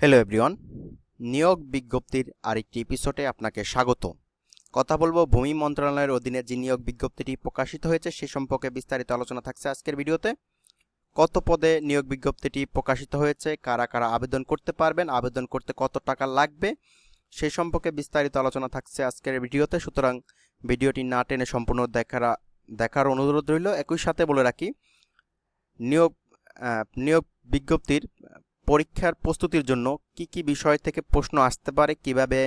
Hello everyone নিয়োগ বিজ্ঞপ্তির আরেকটি এপিসোডে আপনাকে স্বাগত। কথা বলব ভূমি মন্ত্রণালয়ের অধীনে যে নিয়োগ বিজ্ঞপ্তিটি প্রকাশিত হয়েছে, সে সম্পর্কে বিস্তারিত আলোচনা থাকছে আজকের ভিডিওতে। কত পদে নিয়োগ বিজ্ঞপ্তিটি প্রকাশিত হয়েছে, কারা কারা আবেদন করতে পারবেন, আবেদন করতে কত টাকা লাগবে, সে সম্পর্কে বিস্তারিত আলোচনা থাকছে আজকের ভিডিওতে। সুতরাং ভিডিওটি না টেনে সম্পূর্ণ দেখার দেখার অনুরোধ রইল। একই সাথে বলে রাখি, নিয়োগ নিয়োগ বিজ্ঞপ্তির পরীক্ষার প্রস্তুতির জন্য কি কি বিষয় থেকে প্রশ্ন আসতে পারে, কীভাবে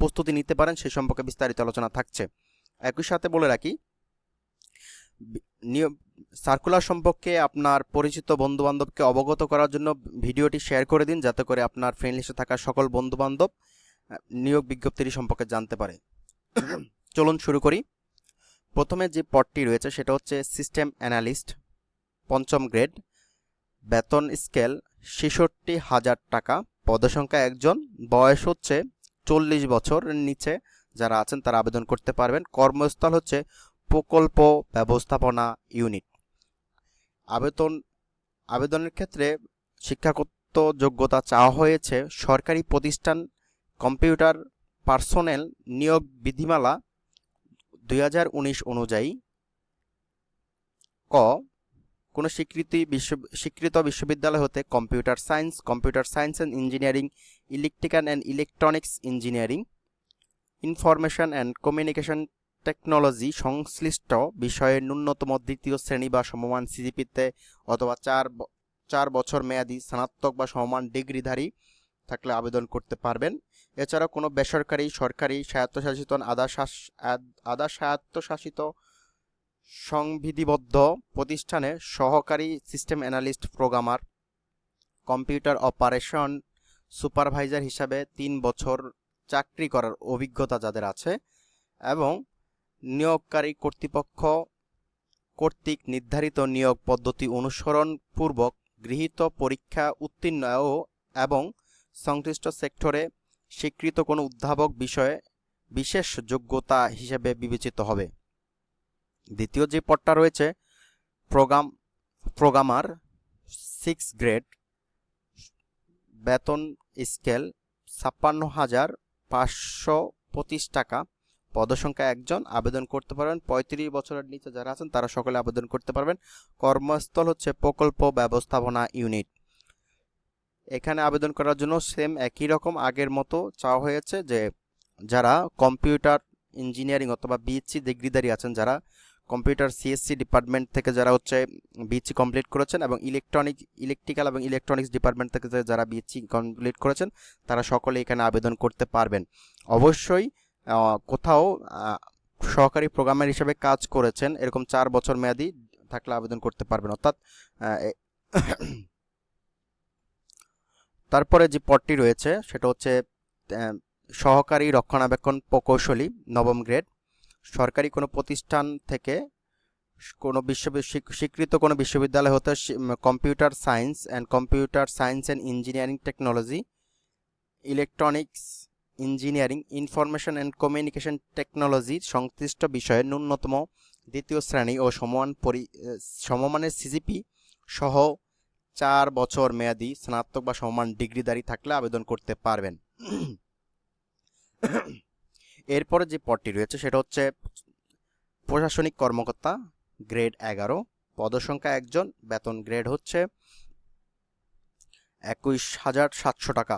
প্রস্তুতি নিতে পারেন সে সম্পর্কে বিস্তারিত আলোচনা থাকছে। একই সাথে বলে রাখি নিয়োগ সার্কুলার সম্পর্কে আপনার পরিচিত বন্ধু বান্ধবকে অবগত করার জন্য ভিডিওটি শেয়ার করে দিন, যাতে করে আপনার ফ্রেন্ড লিস্টে থাকা সকল বন্ধু বান্ধব নিয়োগ বিজ্ঞপ্তিটি সম্পর্কে জানতে পারে। চলুন শুরু করি। প্রথমে যে পদটি রয়েছে সেটা হচ্ছে সিস্টেম অ্যানালিস্ট পঞ্চম গ্রেড বেতন স্কেল ছেষট্টি হাজার টাকা। পদসংখ্যা একজন। বয়স হচ্ছে চল্লিশ বছরের নিচে। যারা আছেন তারা আবেদন করতে পারবেন। কর্মস্থল হচ্ছে প্রকল্প ব্যবস্থাপনা ইউনিট। আবেদন, আবেদনের ক্ষেত্রে শিক্ষাগত যোগ্যতা চাওয়া হয়েছে। সরকারি প্রতিষ্ঠান কম্পিউটার পার্সোনেল নিয়োগ বিধিমালা দুই হাজার উনিশ অনুযায়ী। ক কোনো স্বীকৃতি বিশ্ব স্বীকৃত বিশ্ববিদ্যালয় হতে computer science computer science and engineering, electrical and electronics engineering, information and communication technology সংশ্লিষ্ট বিষয়ে ন্যূনতম দ্বিতীয় শ্রেণি বা সমমান সিজিপিতে অথবা চার চার বছর মেয়াদি স্নাতক বা সমমান ডিগ্রিধারী থাকলে আবেদন করতে পারবেন। এছাড়াও কোনো বেসরকারি, সরকারি, স্বায়ত্তশাসিত আধা আধা স্বায়ত্তশাসিত সংবিধিবদ্ধ প্রতিষ্ঠানে সহকারী system analyst programmer, computer operation supervisor হিসাবে তিন বছর চাকরি করার অভিজ্ঞতা যাদের আছে এবং নিয়োগকারী কর্তৃপক্ষ কর্তৃক নির্ধারিত নিয়োগ পদ্ধতি অনুসরণ পূর্বক গৃহীত পরীক্ষা উত্তীর্ণ এবং সংশ্লিষ্ট সেক্টরে স্বীকৃত কোনো উদ্ভাবক বিষয়ে বিশেষ যোগ্যতা হিসেবে বিবেচিত হবে। দ্বিতীয় যে পদটা রয়েছে, প্রোগ্রাম, প্রোগ্রামার সিক্স গ্রেড বেতন স্কেল ছাপ্পান্ন হাজার পাঁচশো পঁচিশ টাকা। পদসংখ্যা একজন, আবেদন করতে পারবেন। পঁয়ত্রিশ বছরের নিচে যারা আছেন, তারা সকলে আবেদন করতে পারবেন। কর্মস্থল হচ্ছে প্রকল্প ব্যবস্থাপনা ইউনিট। এখানে আবেদন করার জন্য সেম একই রকম আগের মতো চাওয়া হয়েছে যে, যারা কম্পিউটার ইঞ্জিনিয়ারিং অথবা বিএসসি ডিগ্রিধারী আছেন, যারা কম্পিউটার সিএসসি ডিপার্টমেন্ট থেকে যারা হচ্ছে বিএসসি কমপ্লিট করেছেন এবং ইলেকট্রনিক ইলেকট্রিক্যাল এবং ইলেকট্রনিক্স ডিপার্টমেন্ট থেকে যারা বিএসসি কমপ্লিট করেছেন, তারা সকলে এখানে আবেদন করতে পারবেন। অবশ্যই কোথাও সহকারী প্রোগ্রামার হিসেবে কাজ করেছেন, এরকম চার বছর মেয়াদি থাকলে আবেদন করতে পারবেন। অর্থাৎ তারপরে যে পদটি রয়েছে, সেটা হচ্ছে সহকারী রক্ষণাবেক্ষণ প্রকৌশলী, নবম গ্রেড সরকারি কোনো প্রতিষ্ঠান থেকে কোনো বিশ্ব স্বীকৃত কোনো বিশ্ববিদ্যালয় হতে computer science and computer science and engineering technology electronics engineering information and communication technology সংশ্লিষ্ট বিষয়ে ন্যূনতম দ্বিতীয় শ্রেণি ও সমান পরি সমমানের সিজিপি সহ চার বছর মেয়াদি স্নাতক বা সমমান ডিগ্রিধারী থাকলে আবেদন করতে পারবেন। এরপরে যে পদটি রয়েছে সেটা হচ্ছে প্রশাসনিক কর্মকর্তা গ্রেড এগারো। পদসংখ্যা একজন, বেতন গ্রেড হচ্ছে একুশ হাজার সাতশো টাকা।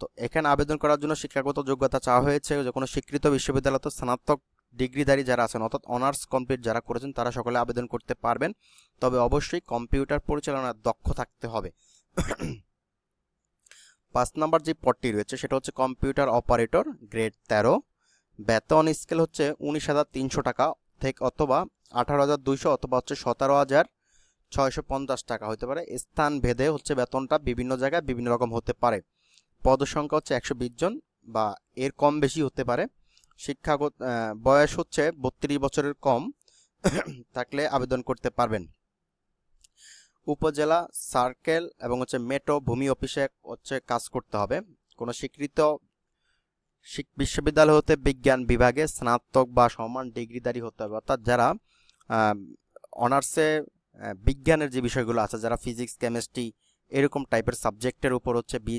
তো এখানে আবেদন করার জন্য শিক্ষাগত যোগ্যতা চাওয়া হয়েছে যে কোনো স্বীকৃত বিশ্ববিদ্যালয়তে স্নাতক ডিগ্রিধারী যারা আছেন অর্থাৎ অনার্স কমপ্লিট যারা করেছেন তারা সকলে আবেদন করতে পারবেন। তবে অবশ্যই কম্পিউটার পরিচালনার দক্ষ থাকতে হবে। পাঁচ নাম্বার যে পদটি রয়েছে, সেটা হচ্ছে কম্পিউটার অপারেটর গ্রেড তেরো। বেতন স্কেল হচ্ছে উনিশ হাজার তিনশো টাকা থেকে অথবা আঠারো হাজার দুইশো অথবা হচ্ছে সতেরো হাজার ছয়শো পঞ্চাশ টাকা হতে পারে। স্থান ভেদে হচ্ছে বেতনটা বিভিন্ন জায়গায় বিভিন্ন রকম হতে পারে। পদসংখ্যা হচ্ছে একশো বিশ জন বা এর কম বেশি হতে পারে। শিক্ষাগত বয়স হচ্ছে বত্রিশ বছরের কম, থাকলে আবেদন করতে পারবেন। উপজেলা সার্কেল এবং হচ্ছে মেট্রো ভূমি অফিসে হচ্ছে কাজ করতে হবে। কোনো স্বীকৃত বিশ্ববিদ্যালয় হতে বিজ্ঞান বিভাগে স্নাতক বা সমান ডিগ্রিধারী হতে হবে। অর্থাৎ যারা অনার্সে বিজ্ঞানের যে বিষয়গুলো আছে, যারা ফিজিক্স কেমিস্ট্রি এরকম টাইপের সাবজেক্টের উপর হচ্ছে বি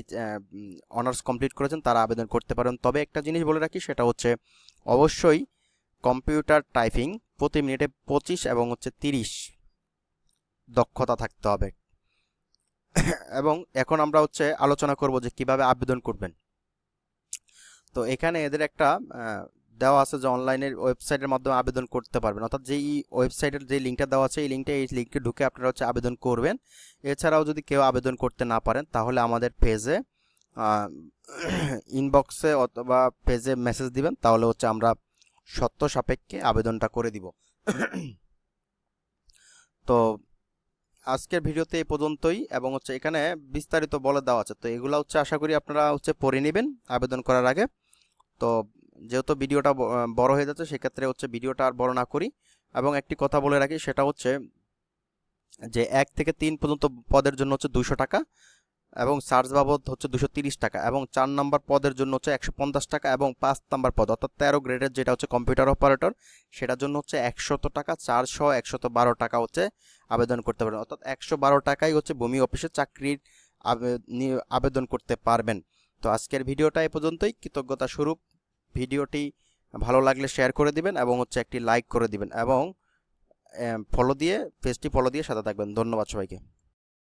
অনার্স কমপ্লিট করেছেন, তারা আবেদন করতে পারেন। তবে একটা জিনিস বলে রাখি, সেটা হচ্ছে অবশ্যই কম্পিউটার টাইপিং প্রতি মিনিটে পঁচিশ এবং হচ্ছে তিরিশ দক্ষতা থাকতে হবে। এবং এখন আমরা হচ্ছে আলোচনা করব যে কীভাবে আবেদন করবেন। তো এখানে এদের একটা দেওয়া আছে যে অনলাইনের ওয়েবসাইটের মাধ্যমে আবেদন করতে পারবেন। অর্থাৎ যেই ওয়েবসাইটের যে লিঙ্কটা দেওয়া আছে, এই লিঙ্কটা এই লিঙ্কে ঢুকে আপনারা হচ্ছে আবেদন করবেন। এছাড়াও যদি কেউ আবেদন করতে না পারেন, তাহলে আমাদের পেজে ইনবক্সে অথবা পেজে মেসেজ দিবেন, তাহলে হচ্ছে আমরা সত্য সাপেক্ষে আবেদনটা করে দিব। তো আজকের ভিডিওতে এই পর্যন্তই এবং হচ্ছে এখানে বিস্তারিত বলে দেওয়া আছে। তো এগুলো হচ্ছে আশা করি আপনারা হচ্ছে পড়ে নেবেন, আবেদন করার আগে। তো যেহেতু ভিডিওটা বড় হয়ে যাচ্ছে, সেক্ষেত্রে হচ্ছে ভিডিওটা আর বড় না করি। এবং একটি কথা বলে রাখি, সেটা হচ্ছে যে এক থেকে তিন পর্যন্ত পদের জন্য হচ্ছে দুশো টাকা। এবং চার্জ বাবদ হচ্ছে দুশো টাকা এবং চার নম্বর পদের জন্য হচ্ছে একশো পঞ্চাশ টাকা এবং পাঁচ নম্বর পদ, অর্থাৎ তেরো গ্রেডের যেটা হচ্ছে কম্পিউটার অপারেটর, সেটার জন্য হচ্ছে একশত টাকা, চারশো, একশত বারো টাকা হচ্ছে আবেদন করতে পারবেন। অর্থাৎ একশো বারো টাকাই হচ্ছে ভূমি অফিসে চাকরির আবেদন করতে পারবেন। তো আজকের ভিডিওটা এ পর্যন্তই। কৃতজ্ঞতা স্বরূপ। ভিডিওটি ভালো লাগলে শেয়ার করে দিবেন এবং হচ্ছে একটি লাইক করে দিবেন এবং ফলো দিয়ে, পেজটি ফলো দিয়ে সাথে থাকবেন। ধন্যবাদ সবাইকে।